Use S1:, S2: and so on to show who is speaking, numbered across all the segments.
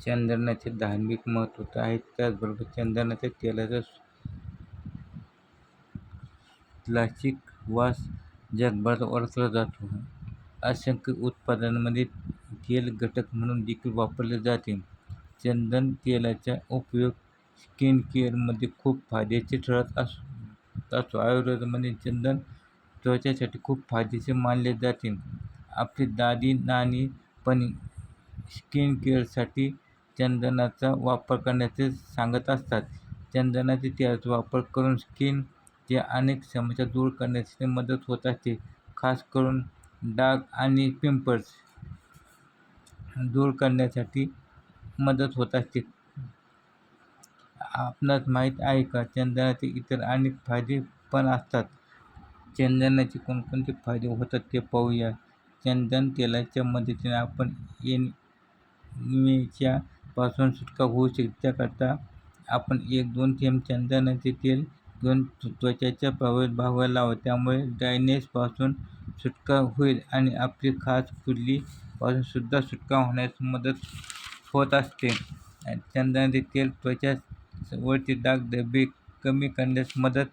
S1: चंदनाचे धार्मिक महत्त्व तर आहे त्याचबरोबर चंदनाच्या तेलाचा क्लासिक वास जगभरात ओळखला जातो. असंख्य उत्पादनांमध्ये तेल घटक म्हणून देखील वापरले जाते. चंदन तेलाचा उपयोग स्किन केअरमध्ये खूप फायद्याचे ठरत असो असतो. आयुर्वेदामध्ये चंदन त्वचासाठी खूप फायदेशीर मानले जाते. आपली दादी नानी पण स्किन केअरसाठी चंदनाचा वापर करण्याचे सांगत असतात. चंदनाचे तेलाचा वापर करून स्किनच्या अनेक समस्या दूर करण्यास मदत होत असते खास करून डाग आणि पिंपल्स दूर करण्यासाठी मदत होत असते. आपणास माहीत आहे का चंदनाचे इतर अनेक फायदे पण असतात. चंदनाचे कोणकोणते फायदे होतात ते पाहूया. चंदन तेलाच्या मदतीने आपण एनिमियाच्या पासून सुटका होऊ शकते त्याकरता आपण एक दोन थेंब चंदनाचे तेल घेऊन त्वचेच्या प्रभावित भागावर लावा. त्यामुळे ड्रायनेसपासून सुटका होईल आणि आपली खाज खुजली सुद्धा सुटका होण्यास मदत होत असते. चंदनाचे तेल त्वचा वरचे डाग धब्बे कमी करण्यास मदत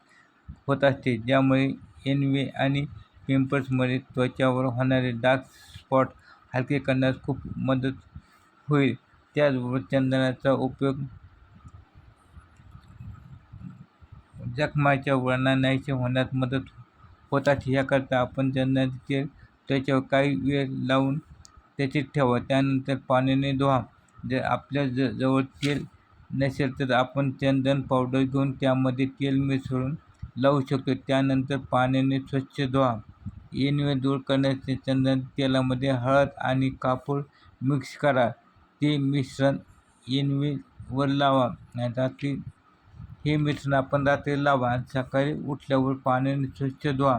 S1: होत असते ज्यामुळे एनवे आणि पिंपल्समध्ये त्वचावर होणारे डार्क स्पॉट हलके करण्यास खूप मदत होईल. त्याचबरोबर चंदनाचा उपयोग जखमाच्या वळणा नाहीसे होण्यास मदत होतात ह्याकरता याकरता आपण चंदनाचे तेल काही वेळ लावून त्याचे ठेवा त्यानंतर पाण्याने धुवा. जर आपल्या ज जवळ तेल नसेल तर आपण चंदन पावडर घेऊन त्यामध्ये तेल मिसळून लावू शकतो. त्यानंतर पाण्याने स्वच्छ धुवा. येणवे दूर करण्यासाठी चंदन तेलामध्ये हळद आणि कापूर मिक्स करा. ते मिश्रण एनवेवर लावा रात्री हे मिश्रण आपण रात्री लावा आणि सकाळी उठल्यावर पाण्याने स्वच्छ धुवा.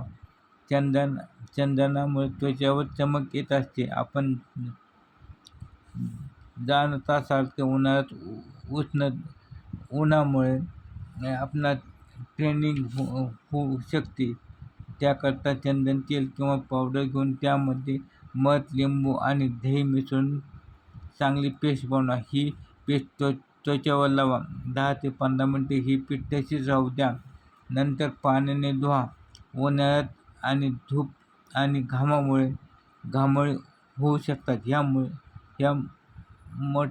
S1: चंदन चंदनामुळे त्वचेवर चमक येत असते. आपण जाणत असाल की उन्हाळ्यात उष्ण उन्हामुळे आपणा ट्रेनिंग हो होऊ शकते. त्याकरता चंदन तेल किंवा पावडर घेऊन त्यामध्ये मध लिंबू आणि दही मिसळून चांगली पेस्ट बनवा. ही पेस्ट त्व त्वचेवर लावा. दहा ते पंधरा मिनटे ही पीठ तशीच राहू द्या. नंतर पाण्याने धुवा. उन्हाळ्यात आणि धूप आणि घामामुळे घामोळे होऊ शकतात. ह्यामुळे ह्या मठ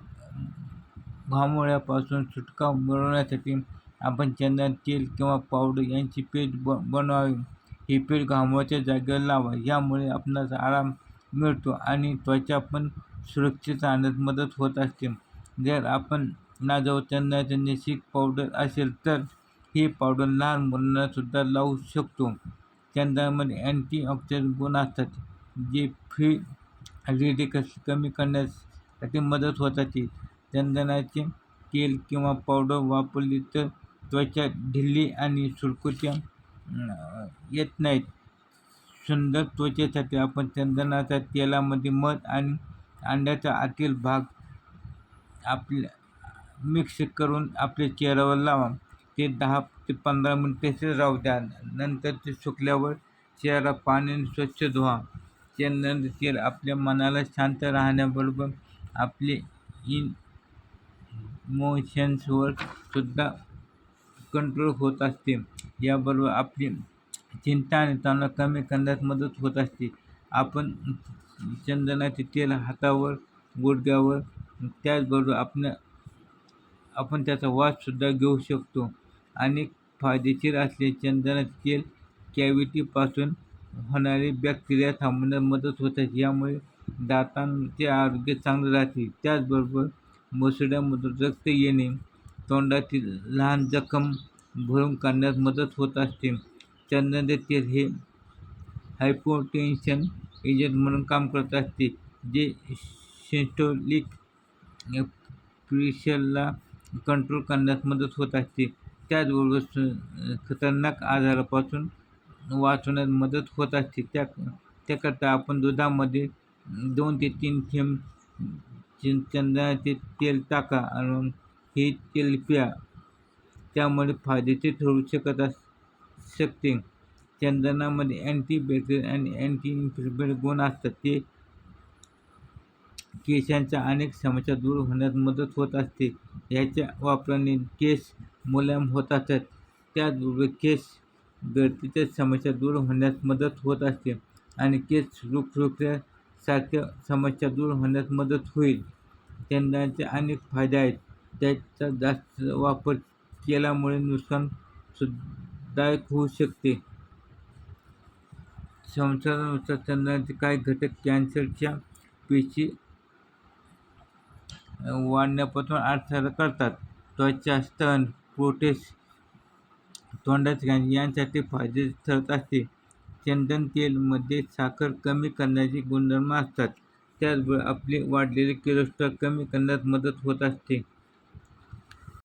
S1: घामोळ्यापासून सुटका मिळवण्यासाठी आपण चंदन तेल किंवा पावडर यांची पेस्ट ब बनवावी. ही पेस्ट घामोळ्याच्या जागेवर लावा. यामुळे आपणास आराम मिळतो आणि त्वचा पण सुरक्षित आणण्यात मदत होत असते. जर आपण नाजव त्यांना त्यांनी शीख पावडर असेल तर ही पावडर लहान मुलांनासुद्धा लावू शकतो. त्यांच्यामध्ये अँटीऑक्सिडंट गुण असतात जे फ्री रेडिकल्स कमी करण्यासाठी मदत होतात चंदनाचे तेल किंवा पावडर वापरली तर त्वचा ढिल्ली आणि सुरकुत्या येत नाहीत. सुंदर त्वचेसाठी आपण चंदनाच्या तेलामध्ये मध आणि अंड्याचा आतील भाग आपल्या मिक्स करून आपल्या चेहऱ्यावर लावा. ते दहा ते पंधरा मिनटे तसेच राहू द्या. नंतर ते सुकल्यावर चेहरा पाण्याने स्वच्छ धुवा. त्यानंतर ते आपल्या मनाला शांत राहण्याबरोबर आपले इन मोशन्सवर सुद्धा कंट्रोल होत असते. याबरोबर आपली चिंता आणि तणाव कमी करण्यास मदत होत असते. आपण चंदनाचे तेल हातावर गुडघ्यावर त्याचबरोबर आपण आपण त्याचा वाससुद्धा घेऊ शकतो. आणि फायदेशीर असले चंदनाचे तेल कॅव्हिटीपासून होणारे बॅक्टेरिया थांबवण्यास मदत होते यामुळे दातांचे आरोग्य चांगले राहते. त्याचबरोबर मसुड्यामधून रक्त येणे तोंडातील लहान जखम भरून काढण्यास मदत होत असते. चंदनाचे तेल हे हायपोटेन्शन एजंट म्हणून काम करत असते. जे सेंटोलिक प्रेशरला कंट्रोल करण्यास मदत होत असते. त्याचबरोबर स खतरनाक आजारापासून वाचवण्यात मदत होत असते. त्या त्याकरता आपण दुधामध्ये दोन ते तीन थेंब चंदनाचे तेल टाका आणि हे तेल प्या. त्यामुळे फायदेशीर ठरू शकत अस शकते. चंदनामध्ये अँटीबॅक्टेरियल आणि अँटी इन्फ्लेमेटरी गुण असतात. ते केसांच्या अनेक समस्या दूर होण्यास मदत होत असते. याच्या वापराने केस मुलायम होत असतात. त्याचबरोबर केस गळतीच्या समस्या दूर होण्यास मदत होत असते आणि केस रुखरुखल्यासारख्या समस्या दूर होण्यास मदत होईल. चंदनाचे अनेक फायदे आहेत. त्याचा जास्त वापर केल्यामुळे नुकसान सुखदायक होऊ शकते. संसारानुसार शेंगदाण्याचे काही घटक कॅन्सरच्या पेशी वाढण्यापासून अडथळा करतात. त्वचा स्तन प्रोटेस तोंडाचे कॅन्सर यांसाठी फायदे ठरत असते. चंदन तेलमध्ये साखर कमी करण्याचे गुणधर्म असतात. त्याचबरोबर आपले वाढलेले कोलेस्ट्रॉल कमी करण्यास मदत होत असते.